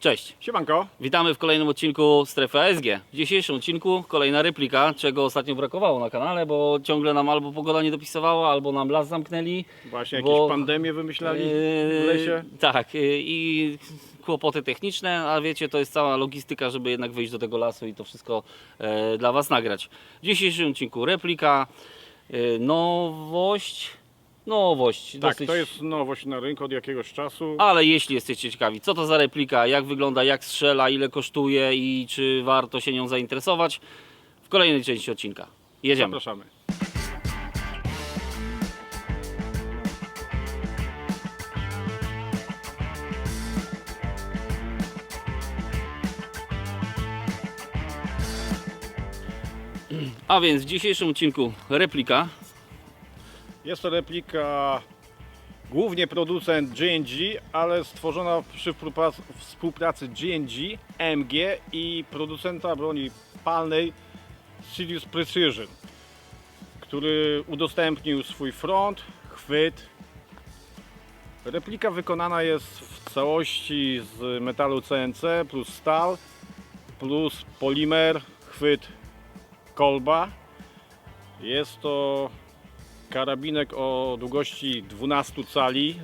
Cześć, Siemanko. witamy w kolejnym odcinku Strefy ASG. W dzisiejszym odcinku kolejna replika, czego ostatnio brakowało na kanale, bo ciągle nam albo pogoda nie dopisywała, albo nam las zamknęli. Właśnie jakieś Bo- pandemie wymyślali Yy, w lesie. Tak, yy, i kłopoty techniczne, a wiecie, to jest cała logistyka, żeby jednak wyjść do tego lasu i to wszystko e, dla Was nagrać. W dzisiejszym odcinku replika, e, nowość, nowość. Tak, dosyć- to jest nowość na rynku od jakiegoś czasu. Ale jeśli jesteście ciekawi, co to za replika, jak wygląda, jak strzela, ile kosztuje i czy warto się nią zainteresować, w kolejnej części odcinka. Jedziemy. Zapraszamy. A więc w dzisiejszym odcinku replika. Jest to replika głównie producent G&G, ale stworzona przy współpracy- G&G, MG i producenta broni palnej Sirius Precision, który udostępnił swój front, chwyt. Replika wykonana jest w całości z metalu CNC plus stal plus polimer, chwyt kolba. Jest to karabinek o długości 12 cali.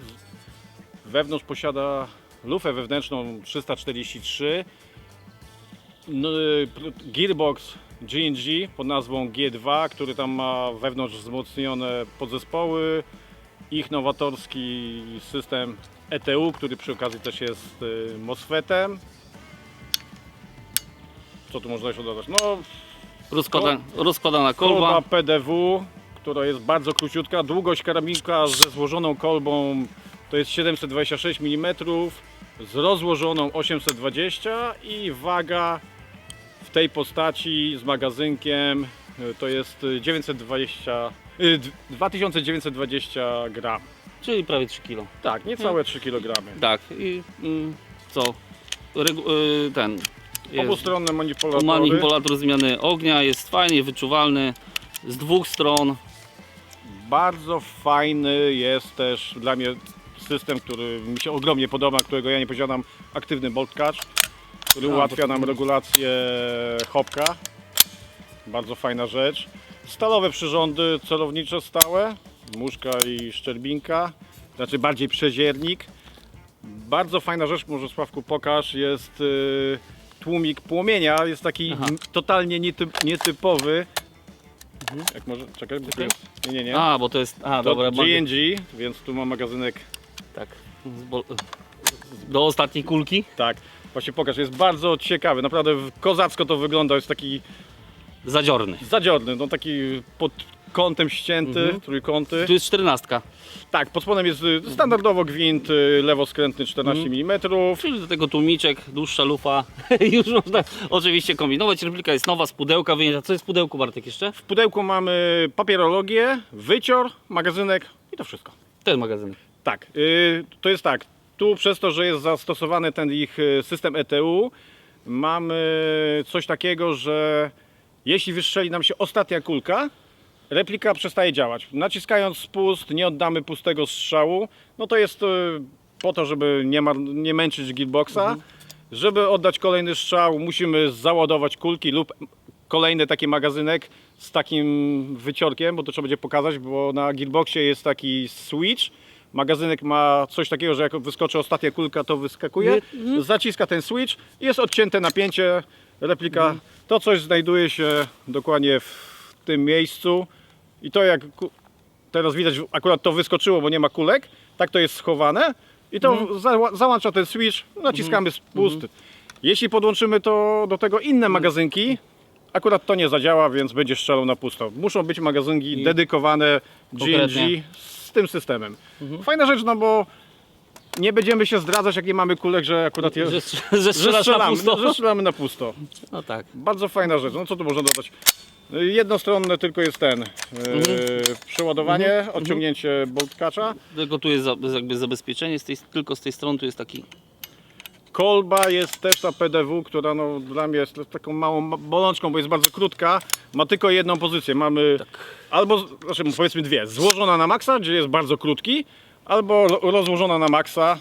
Wewnątrz posiada lufę wewnętrzną 343. No, y, Gearbox G&G pod nazwą G2, który tam ma wewnątrz wzmocnione podzespoły. Ich nowatorski system ETU, który przy okazji też jest y, MOSFETem. Co tu można jeszcze dodać? No, Rozkłada, rozkładana kolba kolba. PDW, która jest bardzo króciutka. Długość karabinka ze złożoną kolbą to jest 726 mm, z rozłożoną 820 i waga w tej postaci z magazynkiem y, to jest y, 920, y, d- 2920 gram. Czyli prawie 3 kg. Tak, niecałe 3 kg. Tak, i mm, co? Regu- y, ten. Jest Obustronne manipulatory. manipulator zmiany ognia, jest fajnie wyczuwalny z dwóch stron. Bardzo fajny jest też dla mnie system, który mi się ogromnie podoba, którego ja nie posiadam, aktywny bolt catch, który ułatwia nam regulację hopka. Bardzo fajna rzecz. Stalowe przyrządy celownicze stałe, muszka i szczerbinka, znaczy bardziej przeziernik. Bardzo fajna rzecz, może Sławku pokaż, jest y, tłumik płomienia, jest taki Aha. totalnie nietyp, nietypowy. Jak może, czekaj, bo tu Czekaj. jest, nie, nie, nie. A, bo to jest. A, To dobra, G&G, więc tu mam magazynek. tak. z bol- Do ostatniej kulki. Tak, właśnie pokaż, jest bardzo ciekawy. Naprawdę kozacko to wygląda. Jest taki Zadziorny. zadziorny, no taki pod kątem ścięty, Mhm. trójkąty. Tu jest czternastka. Tak, pod spodem jest y, standardowo gwint y, lewoskrętny 14 Mhm. mm. Czyli do tego tłumiczek, dłuższa lufa. Już można oczywiście kombinować. Replika jest nowa z pudełka wyjęta. Co jest w pudełku, Bartek, jeszcze? W pudełku mamy papierologię, wycior, magazynek i to wszystko. Ten magazynek. Tak, y, to jest tak. Tu przez to, że jest zastosowany ten ich y, system ETU, mamy coś takiego, że jeśli wystrzeli nam się ostatnia kulka, replika przestaje działać. Naciskając spust, nie oddamy pustego strzału. No to jest y, po to, żeby nie, nie męczyć gearboxa. Żeby oddać kolejny strzał, musimy załadować kulki lub kolejny taki magazynek z takim wyciorkiem, bo to trzeba będzie pokazać, bo na gearboxie jest taki switch. Magazynek ma coś takiego, że jak wyskoczy ostatnia kulka, to wyskakuje. Zaciska ten switch i jest odcięte napięcie. Replika. To coś znajduje się dokładnie w tym miejscu. I to jak teraz widać, akurat to wyskoczyło, bo nie ma kulek. Tak to jest schowane. I to za, załącza ten switch, naciskamy spust. Jeśli podłączymy to do tego inne magazynki, akurat to nie zadziała, więc będzie strzelał na pusto. Muszą być magazynki I- dedykowane. GNG z tym systemem. Fajna rzecz, no bo nie będziemy się zdradzać, jak nie mamy kulek, że akurat je, Że, że, że strzelasz na strzelamy, pusto. że strzelamy na pusto. No tak. Bardzo fajna rzecz. No co tu można dodać? Jednostronne tylko jest ten Mhm. yy, przeładowanie, odciągnięcie bolt catcha. Tylko tu jest za, jakby zabezpieczenie, z tej, tylko z tej strony tu jest taki Kolba jest też ta PDW, która no, dla mnie jest taką małą ma- bolączką, bo jest bardzo krótka. Ma tylko jedną pozycję. Mamy albo, znaczy powiedzmy dwie. Złożona na maksa, gdzie jest bardzo krótki, albo ro- rozłożona na maksa,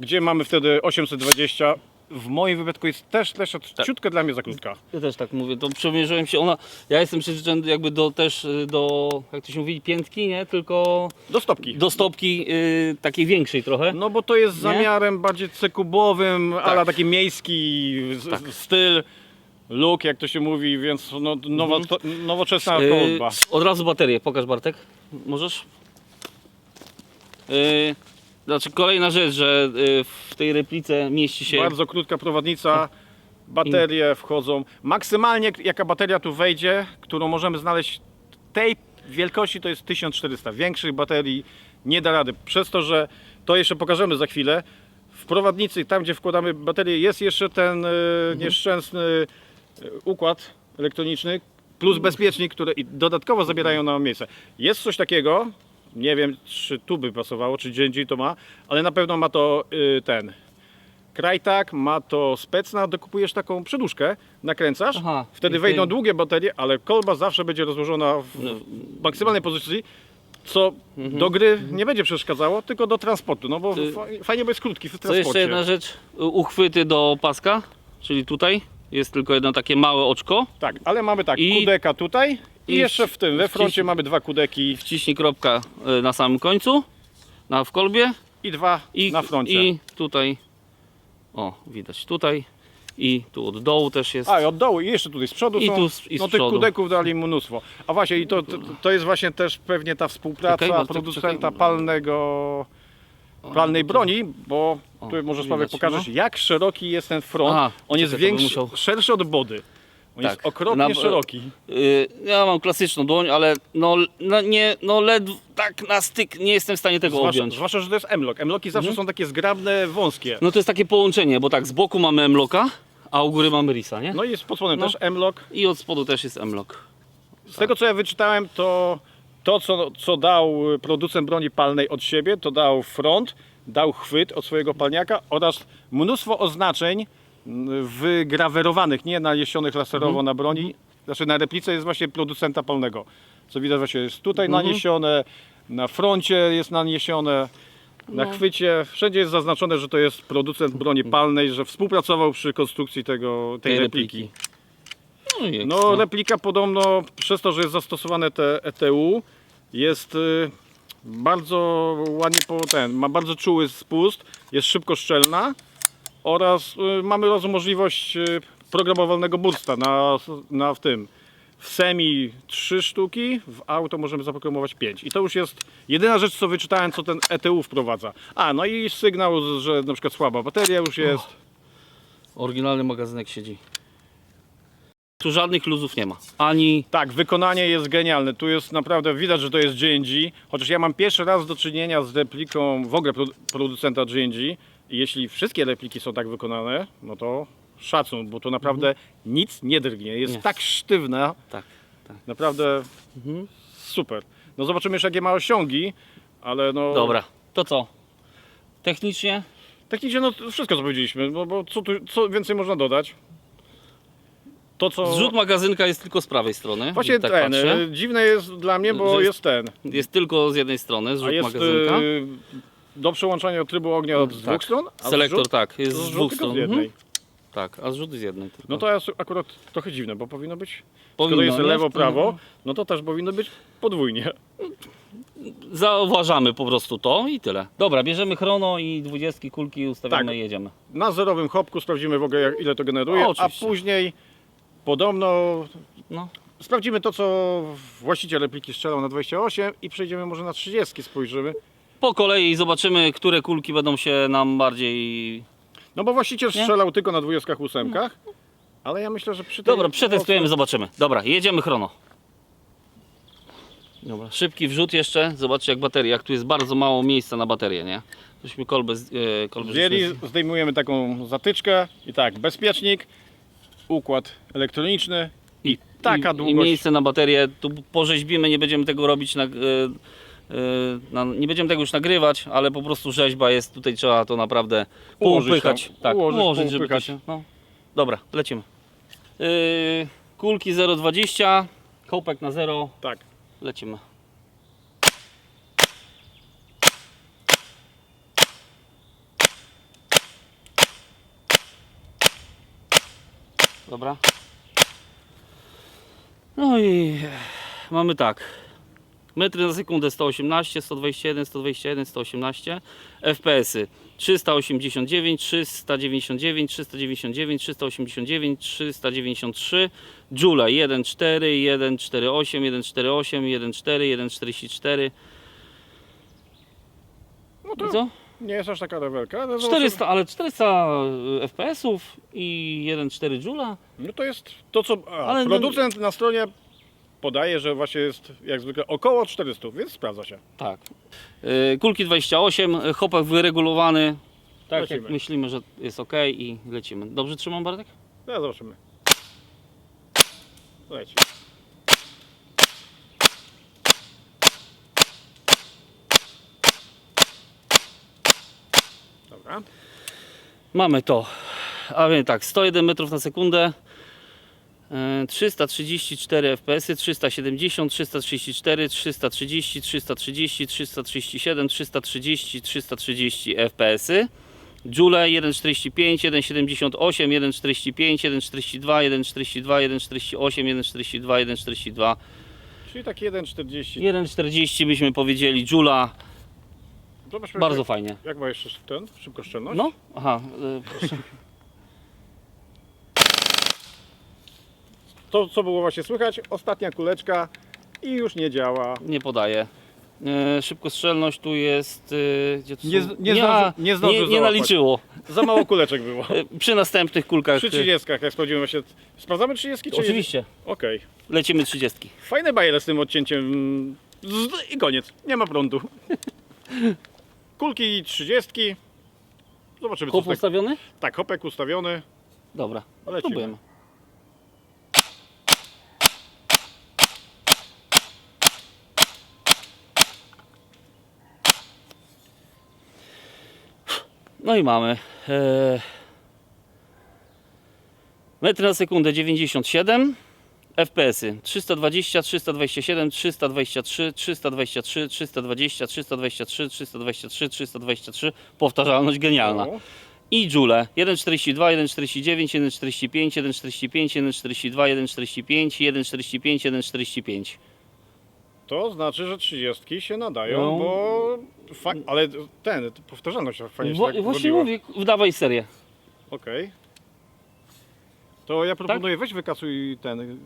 gdzie mamy wtedy 820 w moim wypadku jest też, też Tak. ciutkę dla mnie za krótka. Ja też tak mówię, to przymierzyłem się, ona, ja jestem przyzwyczajony jakby do też, y, do, jak to się mówi, piętki, nie, tylko Do stopki. do stopki y, takiej większej trochę. No bo to jest Nie? zamiarem bardziej cekubowym, Tak. ale taki miejski z, Tak. styl, look jak to się mówi, więc no, nowo, Mhm. to, nowoczesna Y, kolba. od razu baterię, pokaż Bartek, możesz? Y, znaczy kolejna rzecz, że y, w tej replice mieści się, Bardzo krótka prowadnica, baterie wchodzą. Maksymalnie jaka bateria tu wejdzie, którą możemy znaleźć tej wielkości to jest 1400. Większych baterii nie da rady. Przez to, że to jeszcze pokażemy za chwilę. W prowadnicy, tam gdzie wkładamy baterię, jest jeszcze ten e, nieszczęsny e, układ elektroniczny plus bezpiecznik, które i dodatkowo zabierają nam miejsce. Jest coś takiego, nie wiem czy tu by pasowało, czy gdzie indziej to ma, ale na pewno ma to y, ten Krajtak, ma to Specna, dokupujesz taką przedłużkę, nakręcasz, Aha, wtedy i wejdą długie baterie, ale kolba zawsze będzie rozłożona w No. maksymalnej pozycji, co Mhm. do gry nie będzie przeszkadzało, tylko do transportu, no bo Ty- fa- fajnie, bo jest krótki w co transporcie. jeszcze jedna rzecz, U- uchwyty do paska, czyli tutaj jest tylko jedno takie małe oczko, Tak, ale mamy tak, I- kudeka tutaj i, i jeszcze w tym, we froncie mamy dwa kudeki wciśnij kropka y, na samym końcu, na w kolbie i dwa i, na froncie. i tutaj, o widać tutaj i tu od dołu też jest. A, i od dołu i jeszcze tutaj z przodu I są. tu z- i z no tych kudeków dali mnóstwo. A właśnie, i to, to, to jest właśnie też pewnie ta współpraca Czekaj, producenta czekaj. palnego, palnej broni, bo O, tu może widać, Sławek pokażesz, no. jak szeroki jest ten front. Aha, On jest czekaj, to bym większy, musiał- szerszy od body. On jest Tak. okropnie Na- szeroki. Y, ja mam klasyczną dłoń, ale no, no nie, no ledwo tak na styk nie jestem w stanie tego Zwłaszcza, objąć. zwłaszcza, że to jest M-lock. M-locki zawsze Mhm. są takie zgrabne, wąskie. No to jest takie połączenie, bo tak z boku mamy M-locka, a u góry mamy Risa, nie? No i z pod spodem No. też M-lock. I od spodu też jest M-lock. Z tego co ja wyczytałem, to to co, co dał producent broni palnej od siebie, to dał front, dał chwyt od swojego palniaka oraz mnóstwo oznaczeń wygrawerowanych, nie naniesionych laserowo Mhm. na broni, znaczy na replice jest właśnie producenta palnego. Co widać właśnie jest tutaj Mhm. naniesione, na froncie jest naniesione, na No. chwycie, wszędzie jest zaznaczone, że to jest producent broni palnej, że współpracował przy konstrukcji tego, tej, Tej repliki. repliki. No, No, replika podobno przez to, że jest zastosowane te ETU, jest y, bardzo ładnie po ten, ma bardzo czuły spust, jest szybko szczelna oraz y, mamy razem możliwość y, programowalnego bursta na, na w tym. W semi 3 sztuki, w auto możemy zaprogramować 5. I to już jest jedyna rzecz, co wyczytałem, co ten ETU wprowadza. A, no i sygnał, że na przykład słaba bateria już jest. Oryginalny magazynek siedzi. Tu żadnych luzów nie ma. Ani Tak, wykonanie jest genialne. Tu jest naprawdę widać, że to jest G&G. Chociaż ja mam pierwszy raz do czynienia z repliką w ogóle produ- producenta G&G. I jeśli wszystkie repliki są tak wykonane, no to szacun, bo to naprawdę nic nie drgnie. Jest Nie. tak sztywna, tak. tak. naprawdę Mhm. super. No zobaczymy jeszcze jakie ma osiągi, ale no... Dobra, to co? Technicznie Technicznie no wszystko co powiedzieliśmy, no bo co, tu, co więcej można dodać? To co... zrzut magazynka jest tylko z prawej strony. Właśnie tak ten, patrzę. e, dziwne jest dla mnie, bo jest- jest ten. Jest tylko z jednej strony A zrzut jest magazynka. y, do przełączania trybu ognia od z Tak. dwóch stron, a Selektor zrzut, tak, jest z dwóch stron. z jednej. Mhm. Tak, a zrzut z jednej tylko. No to jest akurat trochę dziwne, bo powinno być, Powinno, skoro jest lewo, tym- prawo, no to też powinno być podwójnie. Zauważamy po prostu to i tyle. Dobra, bierzemy chrono i dwudziestki kulki ustawiamy Tak. i jedziemy. Na zerowym hopku sprawdzimy w ogóle ile to generuje, O, a później podobno No. sprawdzimy to, co właściciel repliki strzelał na 28 i przejdziemy może na 30 spojrzymy. Po kolei zobaczymy, które kulki będą się nam bardziej... No bo właściciel Nie? strzelał tylko na 28, ale ja myślę, że przy tej Dobra, przetestujemy, zobaczymy. Dobra, jedziemy chrono. Dobra, szybki wrzut jeszcze. Zobaczcie jak bateria, jak tu jest bardzo mało miejsca na baterię, nie? Tośmy kolbę, z- e, kolbę Wzięli, zdejmujemy taką zatyczkę i tak, bezpiecznik, układ elektroniczny i, taka i, długość. I miejsce na baterię, tu porzeźbimy, nie będziemy tego robić, na, e, e, na, nie będziemy tego już nagrywać, ale po prostu rzeźba jest, tutaj trzeba to naprawdę Ułożyć poupychać. tam, tak, ułożyć, ułożyć, żeby to się, no. Dobra, lecimy. Yy, kulki 0,20, kołpek na 0, Tak. lecimy. Dobra. No i mamy tak. Metry na sekundę 118, 121, 121, 118. FPS-y 389, 399, 399, 389, 393. Joule 1,4, 1,48, 1,48, 1,4, 1,44. No I to co? Nie jest aż taka rewelka. ale 400, ale 400 FPS-ów i 1,4 Joule. No to jest to, co a, Ale no- producent na stronie podaje, że właśnie jest jak zwykle około 400, więc sprawdza się. Tak. Y, Kulki 28, y, hopek wyregulowany. Tak Lecimy. jak myślimy, że jest ok i lecimy. Dobrze trzymam Bartek? No zobaczymy. Leci. Mamy to. A więc tak, 101 metrów na sekundę. y, 334 FPS, 370, 334, 330, 330, 337, 330, 330 FPS. Joule 1,45, 1,78, 1,45, 1,42, 1,42, 1,48, 1,42, 1,42. Czyli taki 1,40. 1,40 byśmy powiedzieli Joula. Zobaczmy, Bardzo jak, fajnie. jak ma jeszcze ten, szybkoszczelność? No, aha, y, proszę. To, co było właśnie słychać, ostatnia kuleczka i już nie działa. Nie podaje. E, szybkostrzelność tu jest. E, gdzie tu Nie są? z- nie nie, zdąży- nie zdążył nie, nie załapać. naliczyło. Za mało kuleczek było. E, przy następnych kulkach. Przy e, 30, jak sprawdzimy właśnie. Sprawdzamy 30 czy Oczywiście, Okej. lecimy 30. Fajne bajele z tym odcięciem. Z- I koniec. Nie ma prądu. Kulki 30. Zobaczymy co Kop z tego. ustawiony? Tak, hopek ustawiony. Dobra, Lecimy. No i mamy. E, metry na sekundę 97. FPS-y 320, 327, 323, 323, 320, 323, 323, 323. Powtarzalność genialna. O, I Joule 1,42, 1,49, 1,45, 1,45, 1,42, 1,45, 1,45, 1,45. To znaczy, że 30 się nadają, No. bo. Fa... Ale ten, powtarzalność fajnie się Wo- tak Właśnie robiła. mówię, wdawaj serię. Okej. To ja proponuję, weź wykasuj ten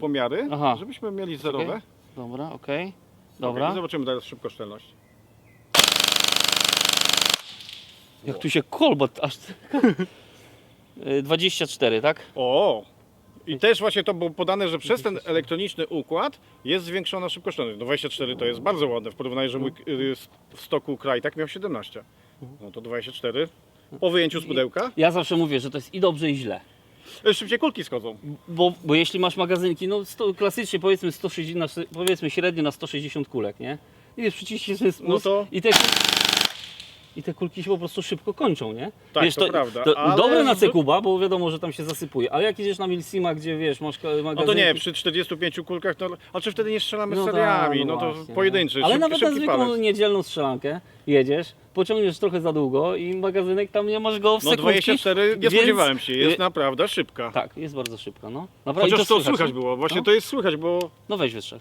pomiary, Aha. żebyśmy mieli zerowe. Okej. Dobra, okej. Okej, Dobra. zobaczymy teraz szybkoszczelność. Jak tu się kolbot aż... Y, 24, tak? O! I też właśnie to było podane, że przez ten elektroniczny układ jest zwiększona. No 24 to jest bardzo ładne w porównaniu, że mój y, w stoku kraj tak miał 17. No to 24. Po wyjęciu z pudełka Ja zawsze mówię, że to jest i dobrze i źle. Y, szybciej kulki schodzą. Bo, bo jeśli masz magazynki, no sto, klasycznie powiedzmy 160, na, powiedzmy średnio na 160 kulek, nie? I wiesz, przyciśniesz spust No to- i te, i te kulki się po prostu szybko kończą, nie? Tak, wiesz, to prawda, ale Dobre na Cekuba, bo wiadomo, że tam się zasypuje, ale jak idziesz na Milsima, gdzie wiesz, masz ka- magazynki... No to nie, przy 45 kulkach, to, a czy wtedy nie strzelamy No seriami? tak, no to właśnie, pojedynczy, no. Ale szybki, nawet na szybki zwykłą palec. niedzielną strzelankę jedziesz, pociągniesz trochę za długo i magazynek tam nie masz go w No sekundki. 24, nie więc- spodziewałem się, jest y, naprawdę szybka. Tak, jest bardzo szybko, no. Naprawdę, Chociaż to słychać było, właśnie No. to jest słychać, bo No weź wystrzel.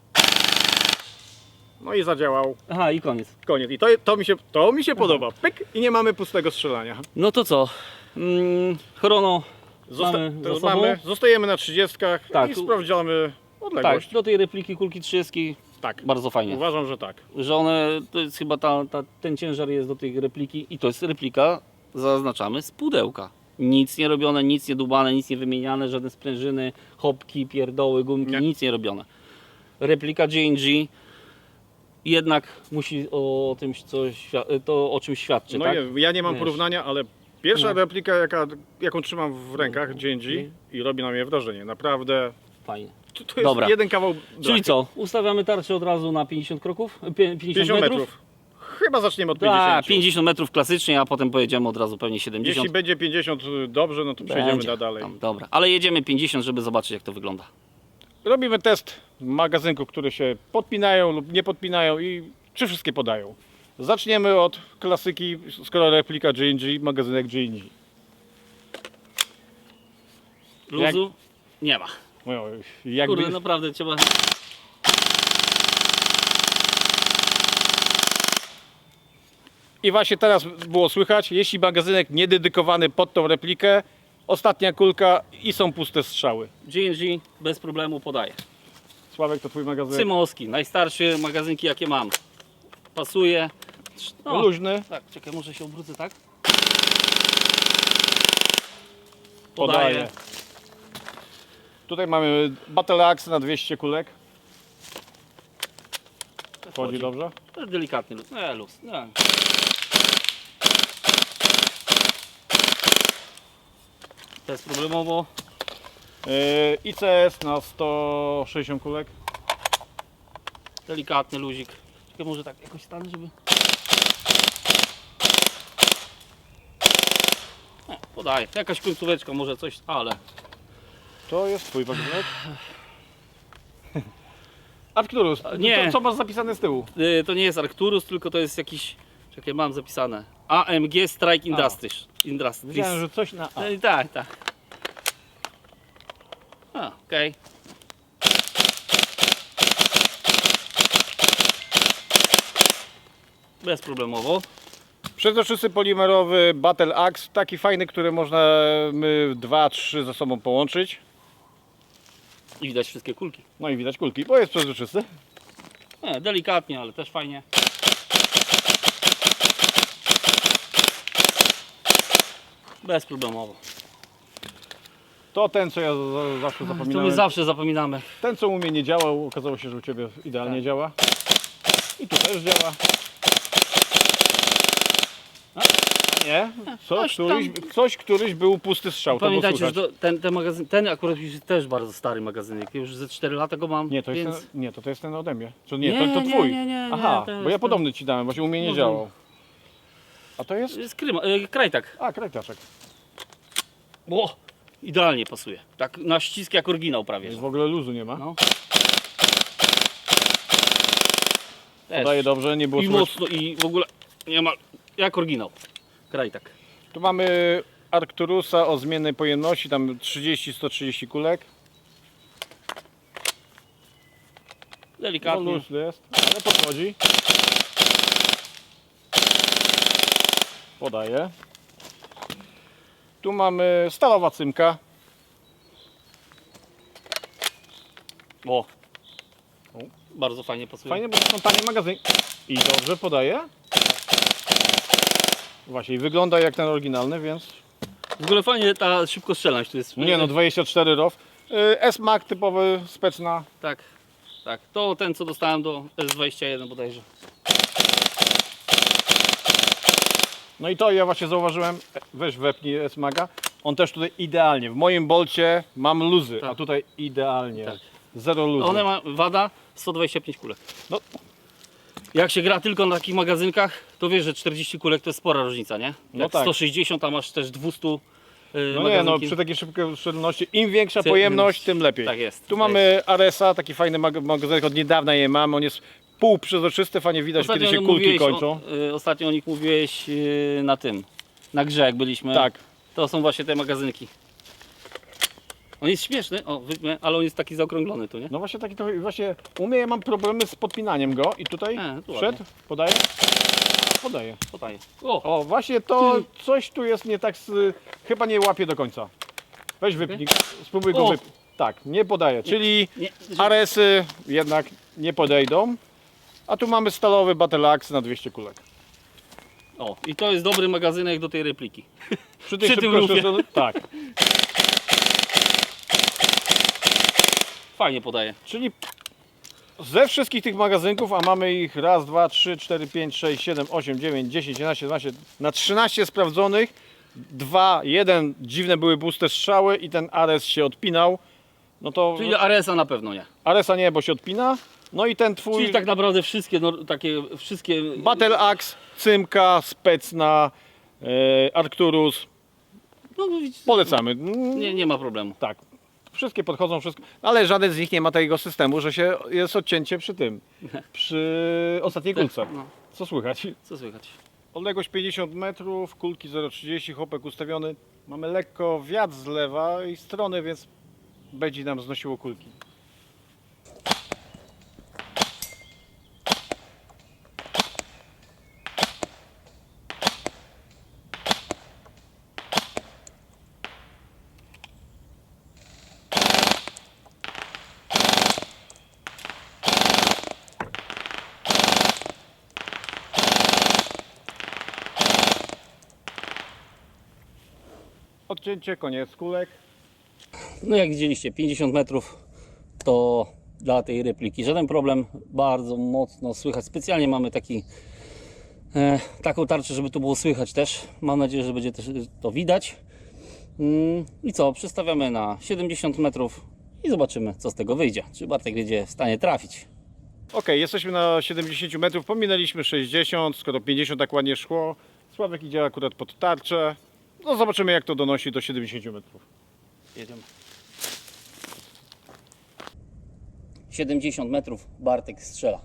No i zadziałał. Aha, i koniec. Koniec. I to, to mi się, to mi się podoba. Pyk i nie mamy pustego strzelania. No to co? Mm, chrono Zosta- mamy za sobą. mamy, zostajemy na 30 Tak, i sprawdzamy Tak, odległość. do tej repliki kulki 30 Tak, bardzo fajnie. uważam, że tak. Że one, to jest chyba ta, ta, ten ciężar jest do tej repliki i to jest replika, zaznaczamy, z pudełka. Nic nie robione, nic nie dubane, nic nie wymieniane, żadne sprężyny, hopki, pierdoły, gumki, Nie. nic nie robione. Replika J&G jednak musi o tym coś, to o czymś świadczy, No tak? nie, ja nie mam Wiesz. porównania, ale pierwsza No. replika, jaka, jaką trzymam w rękach, J&G Mhm. i robi na mnie wrażenie. Naprawdę, Fajnie. to, to jest Dobra. jeden kawał Czyli co? Ustawiamy tarczę od razu na 50 kroków? Pie- 50, 50 metrów? metrów. Chyba zaczniemy od 50. Tak, 50 metrów klasycznie, a potem pojedziemy od razu pewnie 70. Jeśli będzie 50 dobrze, no to przejdziemy Będzie. na dalej. Tam, dobra, ale jedziemy 50, żeby zobaczyć jak to wygląda. Robimy test magazynków, które się podpinają lub nie podpinają i czy wszystkie podają. Zaczniemy od klasyki, skoro replika J&G, magazynek J&G. Luzu nie ma. No, jakby... Kurde, naprawdę trzeba... I właśnie teraz było słychać, jeśli magazynek nie dedykowany pod tą replikę, ostatnia kulka i są puste strzały. GNG bez problemu podaje. Sławek, to twój magazynek Cymowski, najstarsze magazynki jakie mam. Pasuje. No, luźny, tak, czekaj, może się obrócę, tak? podaje. Podaje. Tutaj mamy Battle Axe na 200 kulek. Wchodzi dobrze? To jest delikatny luz. Nie, luz. Nie. To jest problemowo. Yy, ICS na 160 kulek. Delikatny luzik. Czekaj, może tak jakoś stanę, żeby... Nie, podaje. Jakaś końcóweczka, może coś, ale... To jest twój magazynek. Arcturus, Nie. To, co masz zapisane z tyłu? Y, to nie jest Arcturus, tylko to jest jakiś... Czekaj, mam zapisane. AMG Strike Industries. Industries. Wiedziałem, że coś na A. No tak, tak. Okej. Bezproblemowo. Przezroczysty polimerowy Battle Axe, taki fajny, który można my dwa, trzy ze sobą połączyć. I widać wszystkie kulki. No i widać kulki, bo jest przezroczysty. Nie, delikatnie, ale też fajnie. Bezproblemowo. To ten, co ja za- zawsze To my zapominałem. zawsze zapominamy. Ten, co u mnie nie działał, okazało się, że u Ciebie idealnie Tak. działa. I tu też działa. A? Nie? Co? Coś tam. Któryś, coś, któryś był pusty strzał. Pamiętajcie, to że było to, ten, ten magazyn, ten akurat już jest też bardzo stary magazynek. Już ze 4 lata go mam. Nie, to więc... jest ten, nie, to, to jest ten ode mnie. To nie, Nie, to, to nie, twój. nie, nie, Aha, to bo jest ja ten- podobny ci dałem, właśnie u mnie nie Może- działał. A to jest? Jest kryma, e, krajtak. A, krajtaczek. O, idealnie pasuje. Tak na ścisk jak oryginał prawie. że. W ogóle luzu nie ma. No. Też. Podaje dobrze, nie było I słychać. mocno i w ogóle nie ma jak oryginał. Krajtak. Tu mamy Arcturusa o zmiennej pojemności, tam 30-130 kulek. No Delikatnie. luz jest, ale podchodzi. Podaje. Tu mamy stalowa cymka. O. Bardzo fajnie pasuje. Fajnie, bo to są tanie magazyny. I dobrze podaje. Właśnie, wygląda jak ten oryginalny, więc... W ogóle fajnie ta szybkostrzelność tu jest. Nie no, 24 ROW. Y, S-Mac typowy, specna. Tak, tak. To ten co dostałem do S21 bodajże. No i to ja właśnie zauważyłem, weź wepnij S-Maga, on też tutaj idealnie, w moim bolcie mam luzy, Tak. a tutaj idealnie, Tak. zero luzy. One ma wada 125 kulek. No. Jak się gra tylko na takich magazynkach, to wiesz, że 40 kulek to jest spora różnica, nie? Jak No tak. 160, a masz też 200 yy, No nie, no magazynki. przy takiej szybkiej szczelności, im większa pojemność, tym lepiej. Tak jest. Tu mamy Aresa, taki fajny mag- magazynek, od niedawna je mam, on jest półprzezroczysty, fajnie widać, kiedy się o- kulki mówiłeś kończą. O, y, ostatnio o nich mówiłeś y, na tym, na grze jak byliśmy. Tak, To są właśnie te magazynki. On jest śmieszny, o, ale on jest taki zaokrąglony tu, nie? no właśnie taki trochę, właśnie u mnie ja mam problemy z podpinaniem go i tutaj E, tu wszedł, ładnie. podaje, podaje. Podaję. O, O, właśnie to coś tu jest nie tak, z, chyba nie łapie do końca. Weź wypnij, spróbuj go O. Tak, nie podaje, czyli nie, Aresy jednak nie podejdą. A tu mamy stalowy Battle Axe na 200 kulek. o, i to jest dobry magazynek do tej repliki. Przy tej Przy tym szybkości- lufie. Tak, Fajnie podaje. czyli ze wszystkich tych magazynków, a mamy ich raz, dwa, trzy, cztery, pięć, sześć, siedem, osiem, dziewięć, dziesięć, jedenaście, dwanaście, na 13 sprawdzonych, dwa, jeden dziwne były puste strzały i ten Ares się odpinał. No to Czyli Aresa na pewno nie. Aresa nie, bo się odpina. No i ten twój Czyli tak naprawdę wszystkie, no, takie, wszystkie... Battle Axe, Cymka, Specna, e, Arcturus. No, widzisz, Polecamy. nie, nie ma problemu. Tak. Wszystkie podchodzą, wszystko. Ale żaden z nich nie ma takiego systemu, że się jest odcięcie przy tym. Przy ostatniej kulce. No, Co słychać? co słychać? Odległość 50 metrów, kulki 0,30, chłopek ustawiony. Mamy lekko wiatr z lewej strony, więc będzie nam znosiło kulki. Odcięcie, koniec kulek. No jak widzieliście, 50 metrów to dla tej repliki żaden problem. Bardzo mocno słychać. Specjalnie mamy taki, e, taką tarczę, żeby to było słychać też. Mam nadzieję, że będzie też to widać. Mm, I co? Przestawiamy na 70 metrów i zobaczymy, co z tego wyjdzie. Czy Bartek będzie w stanie trafić. Ok, jesteśmy na 70 metrów, pominęliśmy 60, skoro 50 tak ładnie szło. Sławek idzie akurat pod tarczę. No zobaczymy jak to donosi do 70 metrów. Jedziemy. 70 metrów Bartek strzela.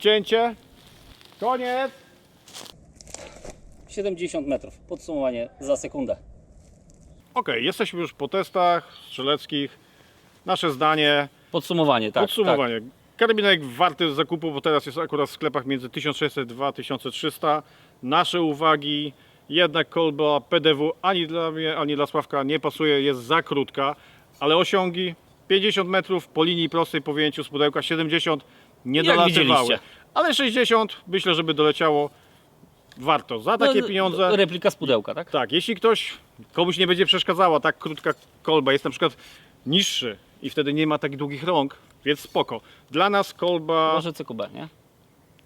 Odcięcie. Koniec. 70 metrów. Podsumowanie za sekundę. Ok, jesteśmy już po testach strzeleckich. Nasze zdanie, Podsumowanie, tak. podsumowanie. Karabinek warty zakupu, bo teraz jest akurat w sklepach między 1600 a 1300. Nasze uwagi, jednak kolba PDW ani dla mnie, ani dla Sławka nie pasuje, jest za krótka, ale osiągi 50 metrów po linii prostej po wyjęciu z pudełka, 70 nie Jak dolatywały. widzieliście. Ale 60 myślę, żeby doleciało. Warto. Za Tak. takie No, pieniądze. Replika z pudełka, tak? Tak, jeśli ktoś, komuś nie będzie przeszkadzała tak krótka kolba, jest na przykład niższy i wtedy nie ma tak długich rąk, więc spoko. Dla nas kolba, Może CQB, nie?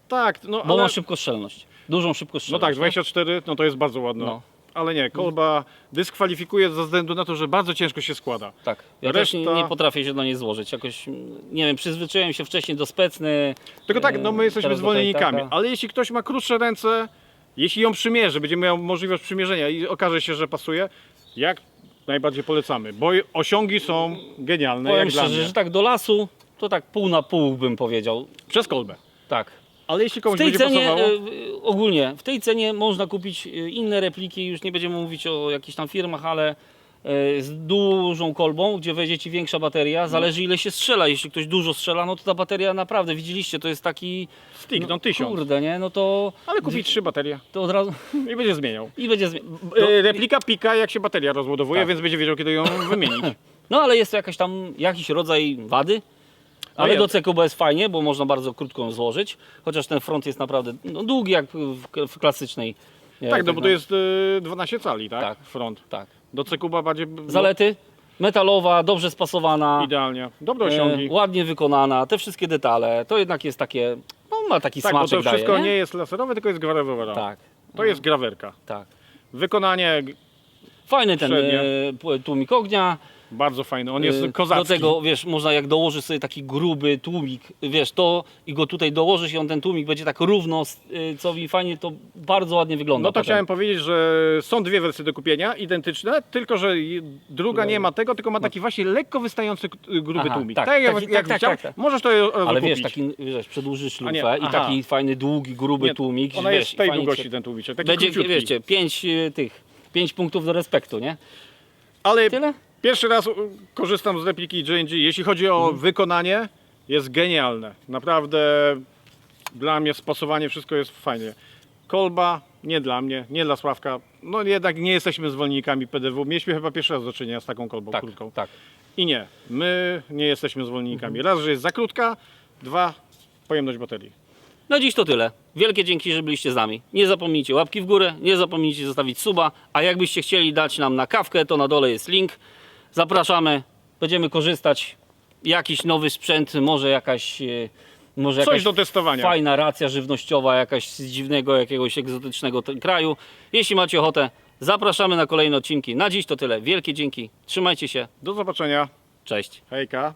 tak, no Bo ale, ma szybkostrzelność. Dużą no szybkostrzelność. tak, 24, no to jest bardzo ładne. No. Ale nie, kolba dyskwalifikuje ze względu na to, że bardzo ciężko się składa. Tak. Ja też nie, Reszta- nie potrafię się do niej złożyć. Jakoś, nie wiem, przyzwyczaiłem się wcześniej do specny. Tylko tak, no my jesteśmy teraz do zwolennikami, ale jeśli ktoś ma krótsze ręce, jeśli ją przymierzy, będzie miał możliwość przymierzenia i okaże się, że pasuje, jak najbardziej polecamy, bo osiągi są genialne, Powiem jak szczerze, że tak do lasu, to tak pół na pół bym powiedział. Przez kolbę. Tak. Ale jeśli W komuś tej będzie cenie, pasowało, e, ogólnie, w tej cenie można kupić e, inne repliki, już nie będziemy mówić o jakichś tam firmach, ale e, z dużą kolbą, gdzie wejdzie Ci większa bateria, zależy ile się strzela. Jeśli ktoś dużo strzela, no to ta bateria naprawdę, widzieliście, to jest taki... stick, no tysiąc. Kurde, nie? No to, Ale kupi trzy baterie to od razu... i będzie zmieniał. I będzie zmie- E, Replika pika jak się bateria rozładowuje, Tak. więc będzie wiedział kiedy ją wymienić. No ale jest to jakaś tam, jakiś rodzaj wady. Ale jest. do CQB jest fajnie, bo można bardzo krótko ją złożyć. Chociaż ten front jest naprawdę no, długi jak w, w klasycznej. e, tak, no bo to jest e, 12 cali, tak? Tak. Front. Tak. Do Cekuba bardziej no, Zalety? Metalowa, dobrze spasowana, idealnie. Dobre osiągi. e, ładnie wykonana, te wszystkie detale. To jednak jest takie, no ma taki tak, bo smaczek to wszystko daje, nie? jest laserowe, tylko jest grawerowe. Tak, To jest grawerka. tak. Wykonanie Fajny ten e, tłumik ognia. Bardzo fajne. On jest E, kozacki. Do tego, wiesz, można jak dołożysz sobie taki gruby tłumik, wiesz, to i go tutaj dołożysz i on ten tłumik będzie tak równo, y, co mi fajnie, to bardzo ładnie wygląda. No to potem. chciałem powiedzieć, że są dwie wersje do kupienia, identyczne, tylko że i- druga nie ma tego, tylko ma taki właśnie lekko wystający k- gruby Aha, tłumik. tak, Tak, jak, taki- jak tak, chciał, tak, tak. możesz to e, Ale kupić. wiesz, taki, wiesz, przedłużysz A nie, lufę i aha. taki fajny, długi, gruby Nie, tłumik. Ona wiesz, jest tej fajnie długości ten tłumiczek, taki Będzie, króciutki. wiecie, pięć y, tych, pięć punktów do respektu, nie? Ale Tyle? Pierwszy raz korzystam z repliki J&G. Jeśli chodzi o Mhm. wykonanie, jest genialne. Naprawdę dla mnie spasowanie, wszystko jest fajnie. Kolba nie dla mnie, nie dla Sławka. No jednak nie jesteśmy zwolennikami PDW. Mieliśmy chyba pierwszy raz do czynienia z taką kolbą Tak, krótką. tak. I nie, my nie jesteśmy zwolennikami. Mhm. Raz, że jest za krótka, dwa, pojemność baterii. No dziś to tyle. Wielkie dzięki, że byliście z nami. Nie zapomnijcie łapki w górę, nie zapomnijcie zostawić suba, a jakbyście chcieli dać nam na kawkę, to na dole jest link. Zapraszamy, będziemy korzystać. Jakiś nowy sprzęt, może jakaś, e, Może Coś jakaś do testowania. fajna racja żywnościowa, jakaś z dziwnego, jakiegoś egzotycznego kraju. Jeśli macie ochotę, zapraszamy na kolejne odcinki. Na dziś to tyle. Wielkie dzięki. Trzymajcie się. Do zobaczenia. Cześć. Hejka.